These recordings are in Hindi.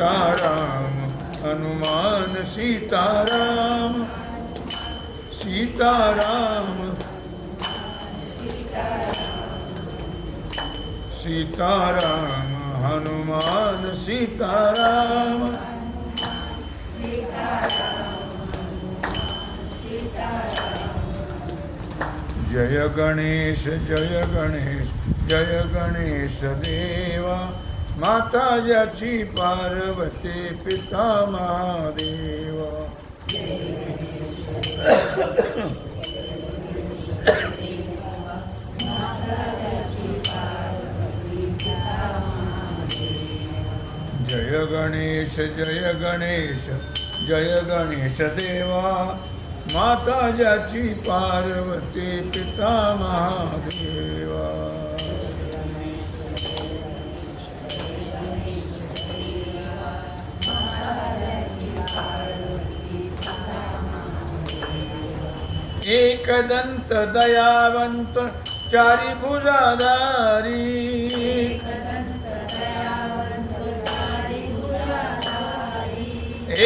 સીતારામ હનુમાન સીતારામ સીતારામ. સીતારામ હનુમાન સીતારામ. જય ગણેશ જય ગણેશ જય ગણેશ દેવા. माता ज्याची पार्वती पिता महादेवा। जय गणेश जय गणेश जय गणेश देवा। माता ज्याची पार्वती पिता महादेवा। एकदंत दयावंत चारी भुजाधारी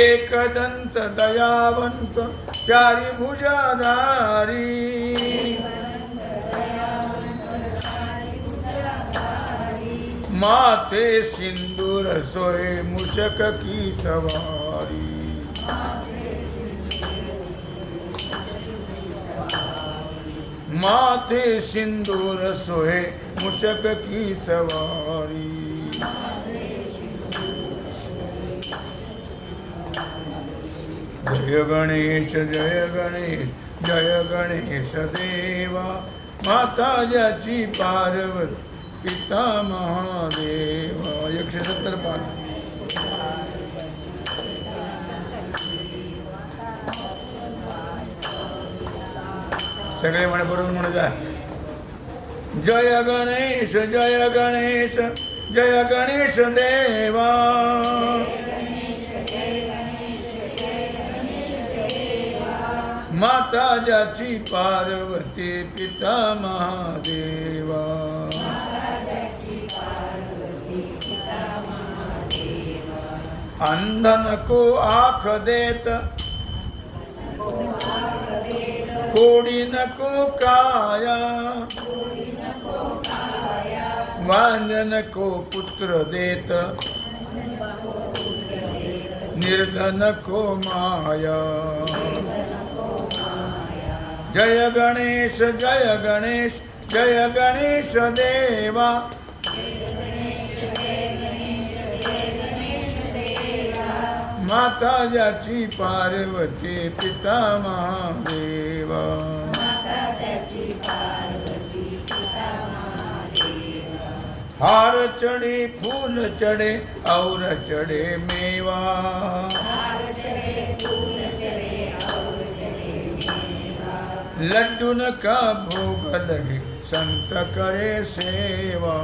एकदंत दयावंत चारी भुजाधारी माथे सिंदूर सोए मुशक की सवारी। माथे सिंदूर सोहे मुशक की सवारी। जय गणेश जय गणेश जय गणेश देवा। माता ज्याची पार्वती, पिता महादेवा। सगळे म्हणे बरोबर म्हणू जा जय गणेश जय गणेश जय गणेश देवा माता ज्याची पार्वती पिता महादेवा अंधन को आख देत नको काया। वांजन को पुत्र देत। निर्धन को माया। जय गणेश जय गणेश जय गणेश देवा। माता ज्याची पार्वती पिता महादेवा हार चढ़े फूल चढ़े और चढ़े मेवा. लड्डून का भोग लगे संत करे सेवा.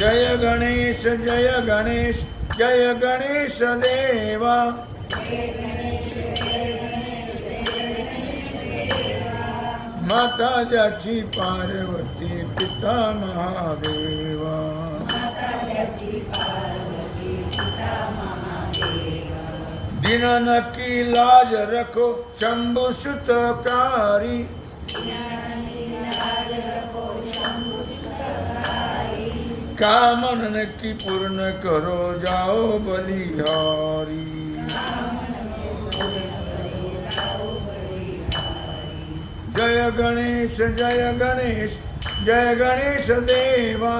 जय गणेश जय गणेश जय गणेश देवा. माता ज्याची पार्वती पिता महादेवा। दिन नकी लाज रखो, शंभु सुतकारी कामन की पूर्ण करो, जाओ बलिहारी। जय गणेश जय गणेश जय गणेश देवा।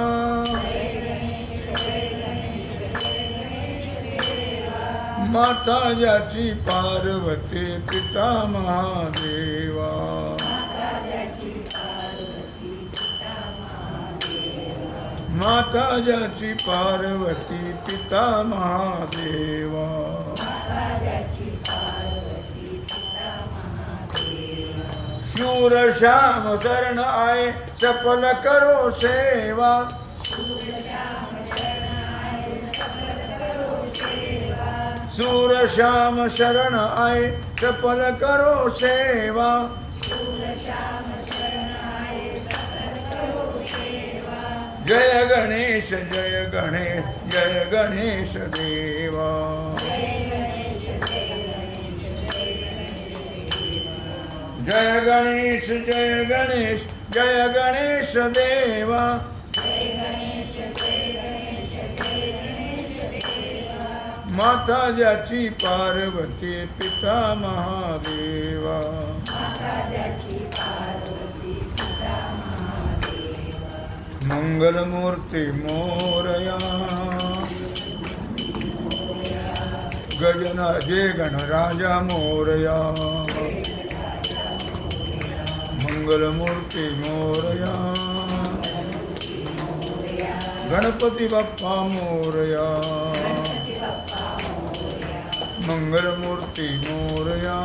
माता ज्याची पार्वती पिता महादेवा। माता ज्याची पार्वती पिता महादेवा। ક્યુર શ્યામ શરણ આય, સફલ કરો સેવા. સુર શ્યામ શરણ આય, સફલ કરો સેવા. જય ગણેશ જય ગણેશ જય ગણેશ દેવા. જય ગણેશ જય ગણેશ જય ગણેશ દેવા. માતા જાચી પાર્વતી પિતા મહાદેવા. મંગલ મૂર્તિ મોરયા. ગજના જે ગણ રાજા મોરયા. मंगलमूर्ती मोरया। गणपती बाप्पा मोरया। मंगलमूर्ती मोरया।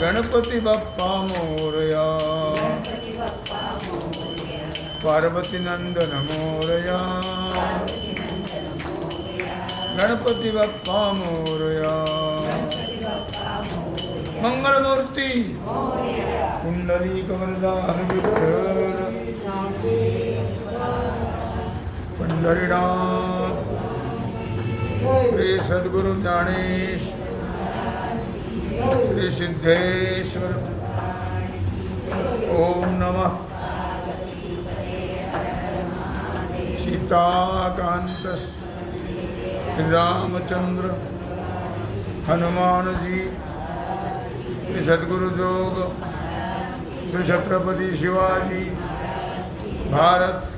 गणपती बाप्पा मोरया। पार्वती नंदन मोरया। गणपती बाप्पा मोरया। મંગળમૂર્તિ કુંડલી કવરદાર પંડરીનાથ શ્રી સદગુરુ જ્ઞાનેશ શ્રી સિદ્ધેશ્વર ઓમ નમઃ સીતાકાંત શ્રી હનુમાનજી सद्गुरु जोग श्री छत्रपती शिवाजी भारत